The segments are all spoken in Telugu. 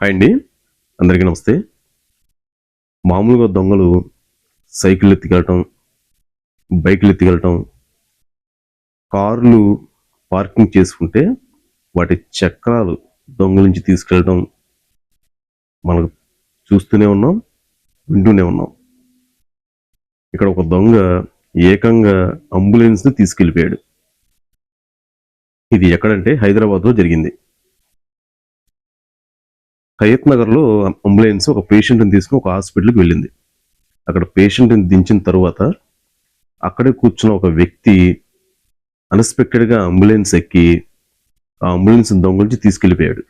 హాయ్ అండి. అందరికీ నమస్తే. మామూలుగా దొంగలు సైకిల్ ఎత్తికెళ్ళటం బైకులు ఎత్తికెళ్ళటం కార్లు పార్కింగ్ చేసుకుంటే వాటి చక్రాలు దొంగలించి తీసుకెళ్ళటం మనకు చూస్తూనే ఉన్నాం వింటూనే ఉన్నాం. ఇక్కడ ఒక దొంగ ఏకంగా అంబులెన్స్ని తీసుకెళ్ళిపోయాడు. ఇది ఎక్కడంటే హైదరాబాద్లో జరిగింది. హయత్ నగర్లో అంబులెన్స్ ఒక పేషెంట్ని తీసుకుని ఒక హాస్పిటల్కి వెళ్ళింది. అక్కడ పేషెంట్ని దించిన తర్వాత అక్కడే కూర్చున్న ఒక వ్యక్తి అన్ఎక్స్పెక్టెడ్గా అంబులెన్స్ ఎక్కి ఆ అంబులెన్స్ దొంగలించి తీసుకెళ్ళిపోయాడు.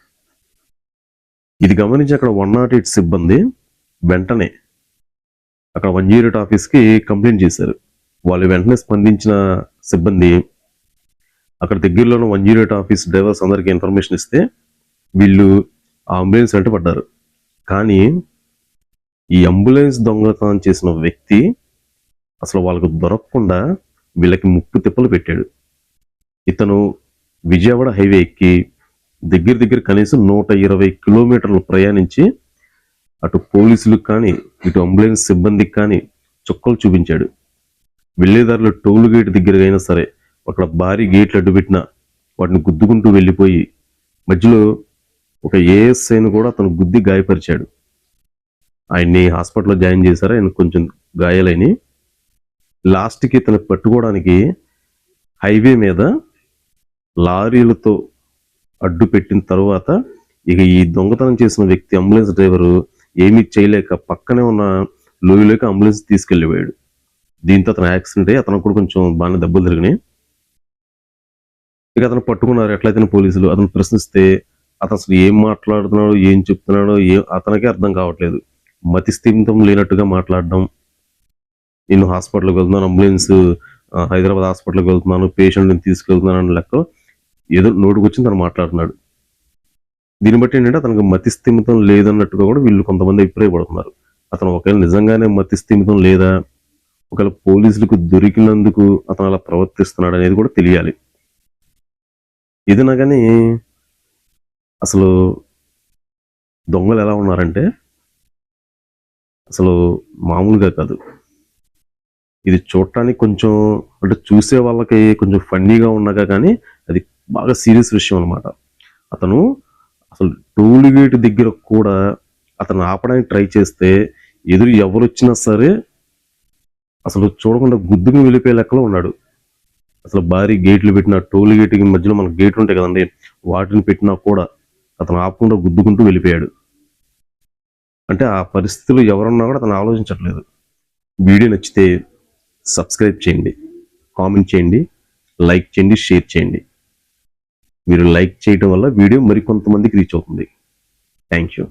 ఇది గమనించి అక్కడ వన్ నాట్ ఎయిట్ సిబ్బంది వెంటనే అక్కడ వన్ జీరో ఎయిట్ ఆఫీస్కి కంప్లైంట్ చేశారు. వాళ్ళు వెంటనే స్పందించిన సిబ్బంది అక్కడ దగ్గరలోనే one zero eight office drivers అందరికీ ఇన్ఫర్మేషన్ ఇస్తే వీళ్ళు అంబులెన్స్ వెంట పడ్డారు కానీ ఈ అంబులెన్స్ దొంగతనం చేసిన వ్యక్తి అసలు వాళ్ళకు దొరకకుండా వీళ్ళకి ముప్పు తిప్పలు పెట్టాడు. ఇతను విజయవాడ హైవే ఎక్కి దగ్గర దగ్గర కనీసం నూట ఇరవై కిలోమీటర్లు ప్రయాణించి అటు పోలీసులకు కానీ ఇటు అంబులెన్స్ సిబ్బందికి కానీ చుక్కలు చూపించాడు. వెళ్ళేదారిలో టోల్ గేట్ దగ్గర అయినా సరే అక్కడ భారీ గేట్లు అడ్డుపెట్టిన వాటిని గుద్దుకుంటూ వెళ్ళిపోయి మధ్యలో ఒక ఏఎస్ఐను కూడా అతను గుద్ది గాయపరిచాడు. ఆయన్ని హాస్పిటల్లో జాయిన్ చేశారు. ఆయన కొంచెం గాయాలని లాస్ట్కి ఇతను పట్టుకోవడానికి హైవే మీద లారీలతో అడ్డు పెట్టిన తర్వాత ఇక ఈ దొంగతనం చేసిన వ్యక్తి అంబులెన్స్ డ్రైవరు ఏమీ చేయలేక పక్కనే ఉన్న లోయలోకి అంబులెన్స్ తీసుకెళ్ళిపోయాడు. దీంతో అతను యాక్సిడెంట్ అయ్యి అతను కూడా కొంచెం బాగానే దెబ్బలు తిరిగినాయి ఇక అతను పట్టుకున్నారు. ఎట్లయితే పోలీసులు. అతను ప్రశ్నిస్తే అతను అసలు ఏం మాట్లాడుతున్నాడో ఏం చెప్తున్నాడో ఏ అతనికే అర్థం కావట్లేదు. మతి స్థిమితం లేనట్టుగా మాట్లాడడం. నేను హాస్పిటల్కి వెళ్తున్నాను అంబులెన్స్ హైదరాబాద్ హాస్పిటల్కి వెళ్తున్నాను పేషెంట్ని తీసుకెళ్తున్నాను అని లెక్క ఏదో నోటుకొచ్చి తను మాట్లాడుతున్నాడు. దీన్ని బట్టి ఏంటంటే అతనికి మతి స్థిమితం లేదన్నట్టుగా కూడా వీళ్ళు కొంతమంది అభిప్రాయపడుతున్నారు. అతను ఒకవేళ నిజంగానే మతిస్థిమితం లేదా ఒకవేళ పోలీసులకు దొరికినందుకు అతను అలా ప్రవర్తిస్తున్నాడు అనేది కూడా తెలియాలి. ఇది కానీ అసలు దొంగలు ఎలా ఉన్నారంటే అసలు మామూలుగా కాదు. ఇది చూడటానికి కొంచెం అంటే చూసే వాళ్ళకి కొంచెం ఫన్నీగా ఉన్నాగా కానీ అది బాగా సీరియస్ విషయం అనమాట అతను అసలు టోల్ గేట్ దగ్గర కూడా అతను ఆపడానికి ట్రై చేస్తే ఎదురు ఎవరు వచ్చినా సరే అసలు చూడకుండా గుద్దుకుని వెళ్ళిపోయే లెక్కలో ఉన్నాడు. అసలు భారీ గేట్లు పెట్టిన టోల్ గేట్ మధ్యలో మన గేట్లు ఉంటాయి కదండి వాటిని పెట్టినా కూడా అతను ఆపకుండా గుద్దుకుంటూ వెళ్ళిపోయాడు. అంటే ఆ పరిస్థితులు ఎవరున్నా కూడా అతను ఆలోచించట్లేదు. వీడియో నచ్చితే సబ్స్క్రైబ్ చేయండి కామెంట్ చేయండి లైక్ చేయండి షేర్ చేయండి. మీరు లైక్ చేయడం వల్ల వీడియో మరికొంతమందికి రీచ్ అవుతుంది. Thank you.